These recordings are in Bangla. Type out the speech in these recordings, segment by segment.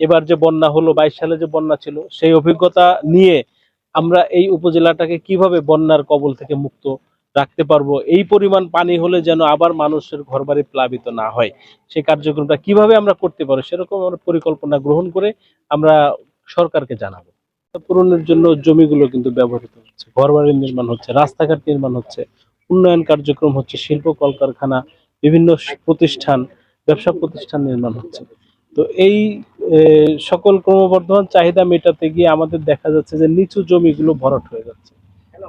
এবার যে বন্যা হলো, বাইশ সালে যে বন্যা ছিল, সেই অভিজ্ঞতা নিয়ে আমরা এই উপজেলাটাকে কীভাবে বন্যার কবল থেকে মুক্ত রাখতে পারব, এই পরিমাণ পানি হলে যেন আবার মানুষের ঘরবাড়ি প্লাবিত না হয় সেই কার্যক্রমটা কীভাবে আমরা করতে পারব, সেরকম আমরা পরিকল্পনা গ্রহণ করে আমরা সরকারকে জানাব। পূরণের জন্য জমিগুলো কিন্তু ব্যবহৃত হচ্ছে ঘর ঘরবাড়ি নির্মাণ হচ্ছে, রাস্তাঘাট নির্মাণ হচ্ছে, উন্নয়ন কার্যক্রম হচ্ছে, শিল্প কলকারখানা, বিভিন্ন প্রতিষ্ঠান, ব্যবসা প্রতিষ্ঠান নির্মাণ হচ্ছে। তো এই সকল ক্রমবর্ধমান চাহিদা মেটাতে গিয়ে আমাদের দেখা যাচ্ছে যে নিচু জমিগুলো ভরাট হয়ে যাচ্ছে।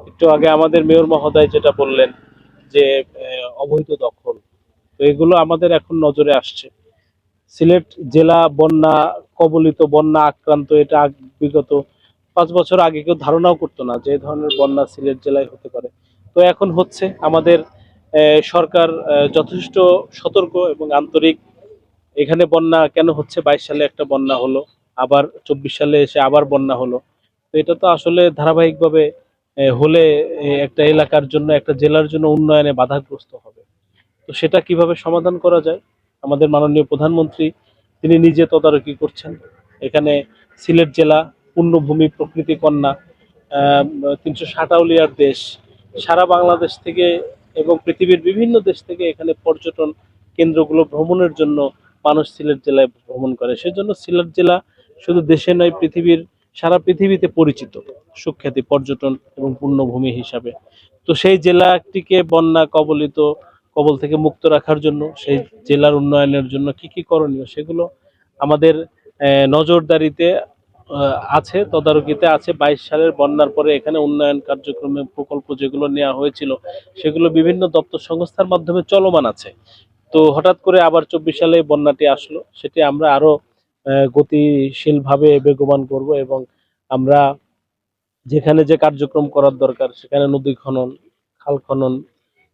একটু আগে আমাদের মেয়র মহোদয় যেটা বললেন যে অবৈধ দখল, তো এগুলো আমাদের এখন নজরে আসছে। সিলেট জেলা বন্যা, কবলিত বন্যা আক্রান্ত, এটা বিগত পাঁচ বছর আগে কেউ ধারণাও করতো না যে ধরনের বন্যা সিলেট জেলায় হতে পারে। তো এখন হচ্ছে আমাদের সরকার যথেষ্ট সতর্ক এবং আন্তরিক এখানে বন্যা কেন হচ্ছে? বাইশ সালে একটা বন্যা হলো, আবার চব্বিশ সালে এসে আবার বন্যা হলো। তো এটা তো আসলে ধারাবাহিকভাবে হলে একটা এলাকার জন্য, একটা জেলার জন্য উন্নয়নে বাধাগ্রস্ত হবে। তো সেটা কীভাবে সমাধান করা যায়? আমাদের মাননীয় প্রধানমন্ত্রী, তিনি নিজে তদারকি করছেন। এখানে সিলেট জেলা, পূর্ণভূমি প্রকৃতি কন্যা তিনশো ষাটাউলিয়ার দেশ, সারা বাংলাদেশ থেকে এবং পৃথিবীর বিভিন্ন দেশ থেকে এখানে পর্যটন কেন্দ্রগুলো ভ্রমণের জন্য মানুষ সিলেট জেলায় ভ্রমণ করে। সেজন্য সিলেট জেলা শুধু দেশে নয়, পৃথিবীর সারা পৃথিবীতে পরিচিত, সুখ্যাতি, পর্যটন এবং পূর্ণভূমি হিসাবে। তো সেই জেলাটিকে বন্যা কবলিত, কবল থেকে মুক্ত রাখার জন্য, সেই জেলার উন্নয়নের জন্য কি কি করণীয় সেগুলো আমাদের নজরদারিতে আছে, তদারকিতে আছে। বাইশ সালের বন্যার পরে এখানে উন্নয়ন কার্যক্রমে প্রকল্প যেগুলো নেওয়া হয়েছিল, সেগুলো বিভিন্ন দপ্তর সংস্থার মাধ্যমে চলমান আছে। তো হঠাৎ করে আবার চব্বিশ সালে বন্যাটি আসলো। সেটি আমরা আরও আহ, গতিশীলভাবে বেগবান করব এবং আমরা যেখানে যে কার্যক্রম করার দরকার সেখানে নদী খনন খাল খনন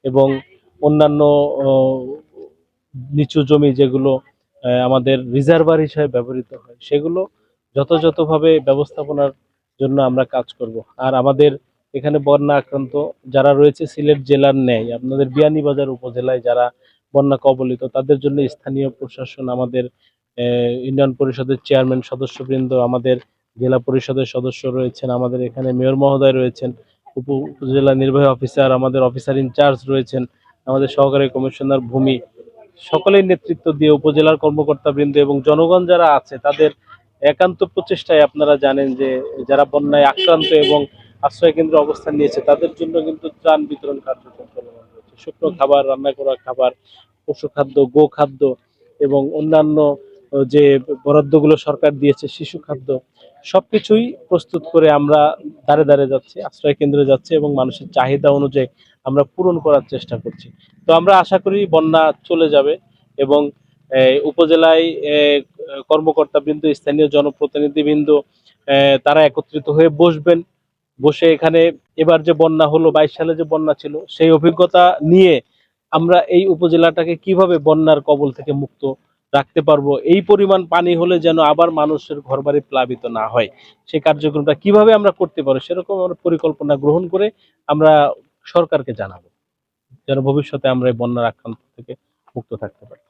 এবং অন্যান্য নিচু জমি যেগুলো আমাদের রিজার্ভার হিসেবে ব্যবহৃত হয় সেগুলো যথাযথভাবে ব্যবস্থাপনার জন্য আমরা কাজ করব। আর আমাদের এখানে বন্যা আক্রান্ত যারা রয়েছে সিলেট জেলার ন্যায় আপনাদের বিয়ানীবাজার উপজেলায় যারা বন্যা কবলিত, তাদের জন্য স্থানীয় প্রশাসন আমাদের ইউনিয়ন পরিষদের চেয়ারম্যান, সদস্যবৃন্দ, আমাদের জেলা পরিষদের সদস্য রয়েছেন, আমাদের এখানে মেয়র মহোদয় রয়েছেন, উপ, উপজেলা নির্বাহী অফিসার, আমাদের অফিসার ইনচার্জ রয়েছেন, আমাদের সহকারী কমিশনার ভূমি সকলের নেতৃত্ব দিয়ে উপজেলার কর্মকর্তা বৃন্দ এবং জনগণ যারা আছে, তাদের একান্ত প্রচেষ্টায় আপনারা জানেন যে যারা বন্যায় আক্রান্ত এবং আশ্রয় কেন্দ্রে অবস্থান নিয়েছে, তাদের জন্য কিন্তু ত্রাণ বিতরণ কার্যক্রম চলমান। শুকনো খাবার রান্না করা খাবার পশু খাদ্য গো খাদ্য এবং অন্যান্য যে বরাদ্দগুলো সরকার দিয়েছে শিশু খাদ্য সবকিছুই প্রস্তুত করে আমরা দাঁড়ে দাঁড়ে যাচ্ছি আশ্রয় কেন্দ্রে যাচ্ছি এবং মানুষের চাহিদা অনুযায়ী আমরা পূরণ করার চেষ্টা করছি। তো আমরা আশা করি বন্যা চলে যাবে এবং উপজেলায় আহ, কর্মকর্তা বৃন্দ স্থানীয় জনপ্রতিনিধিবৃন্দ তারা একত্রিত হয়ে বসবেন। বসে এখানে এবার যে বন্যা হলো, বাইশ সালে যে বন্যা ছিল, সেই অভিজ্ঞতা নিয়ে আমরা এই উপজেলাটাকে কীভাবে বন্যার কবল থেকে মুক্ত রাখতে পারব? এই পরিমাণ পানি হলে যেন আবার মানুষের ঘরবাড়ি প্লাবিত না হয়। সেই কার্যক্রমটা কীভাবে আমরা করতে পারব সেরকম আমরা পরিকল্পনা গ্রহণ করে আমরা সরকারকে জানাব। যেন ভবিষ্যতে আমরা এই বন্যার আক্রান্ত থেকে মুক্ত থাকতে পারি।